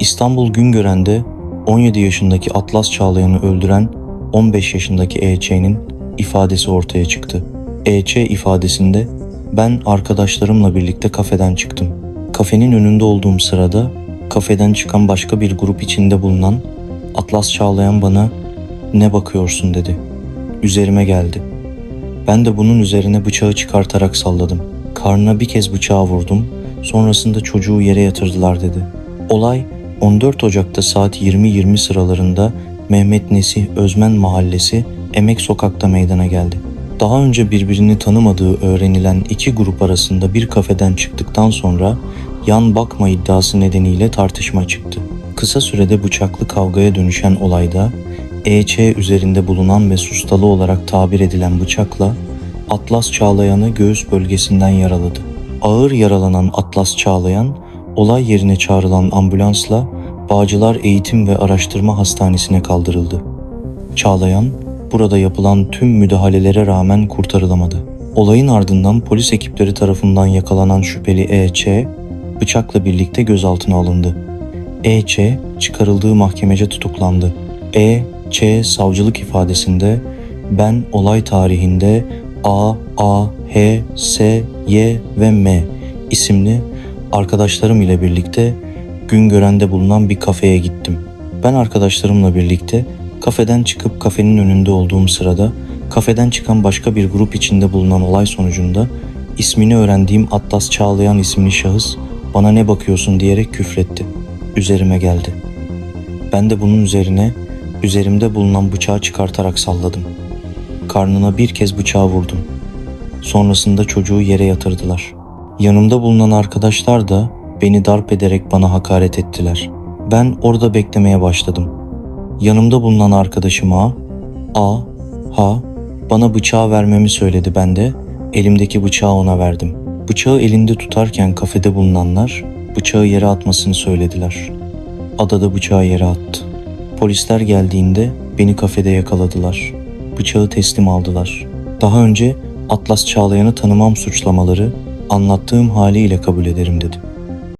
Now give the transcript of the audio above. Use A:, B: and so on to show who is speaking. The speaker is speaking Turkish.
A: İstanbul Güngören'de 17 yaşındaki Atlas Çağlayan'ı öldüren 15 yaşındaki EÇ'nin ifadesi ortaya çıktı. EÇ ifadesinde ben arkadaşlarımla birlikte kafeden çıktım. Kafenin önünde olduğum sırada kafeden çıkan başka bir grup içinde bulunan Atlas Çağlayan bana ne bakıyorsun dedi. Üzerime geldi. Ben de bunun üzerine bıçağı çıkartarak salladım. Karnına bir kez bıçağı vurdum. Sonrasında çocuğu yere yatırdılar dedi. Olay 14 Ocak'ta saat 20.20 sıralarında Mehmet Nesih Özmen Mahallesi Emek Sokak'ta meydana geldi. Daha önce birbirini tanımadığı öğrenilen iki grup arasında bir kafeden çıktıktan sonra yan bakma iddiası nedeniyle tartışma çıktı. Kısa sürede bıçaklı kavgaya dönüşen olayda EÇ üzerinde bulunan ve sustalı olarak tabir edilen bıçakla Atlas Çağlayan'ı göğüs bölgesinden yaraladı. Ağır yaralanan Atlas Çağlayan, olay yerine çağrılan ambulansla Bağcılar Eğitim ve Araştırma Hastanesi'ne kaldırıldı. Çağlayan, burada yapılan tüm müdahalelere rağmen kurtarılamadı. Olayın ardından polis ekipleri tarafından yakalanan şüpheli EÇ, bıçakla birlikte gözaltına alındı. EÇ çıkarıldığı mahkemece tutuklandı. E.Ç. savcılık ifadesinde ben olay tarihinde A, A, H, S, Y ve M isimli arkadaşlarım ile birlikte Güngören'de bulunan bir kafeye gittim. Ben arkadaşlarımla birlikte kafeden çıkıp kafenin önünde olduğum sırada kafeden çıkan başka bir grup içinde bulunan olay sonucunda ismini öğrendiğim Atlas Çağlayan isimli şahıs bana ne bakıyorsun diyerek küfretti. Üzerime geldi. Ben de bunun üzerine üzerimde bulunan bıçağı çıkartarak salladım. Karnına bir kez bıçağı vurdum. Sonrasında çocuğu yere yatırdılar. Yanımda bulunan arkadaşlar da beni darp ederek bana hakaret ettiler. Ben orada beklemeye başladım. Yanımda bulunan arkadaşıma A, Ha bana bıçağı vermemi söyledi ben de elimdeki bıçağı ona verdim. Bıçağı elinde tutarken kafede bulunanlar bıçağı yere atmasını söylediler. Ada da bıçağı yere attı. Polisler geldiğinde beni kafede yakaladılar. Bıçağı teslim aldılar. Daha önce Atlas Çağlayan'ı tanımam suçlamaları anlattığım haliyle kabul ederim dedim.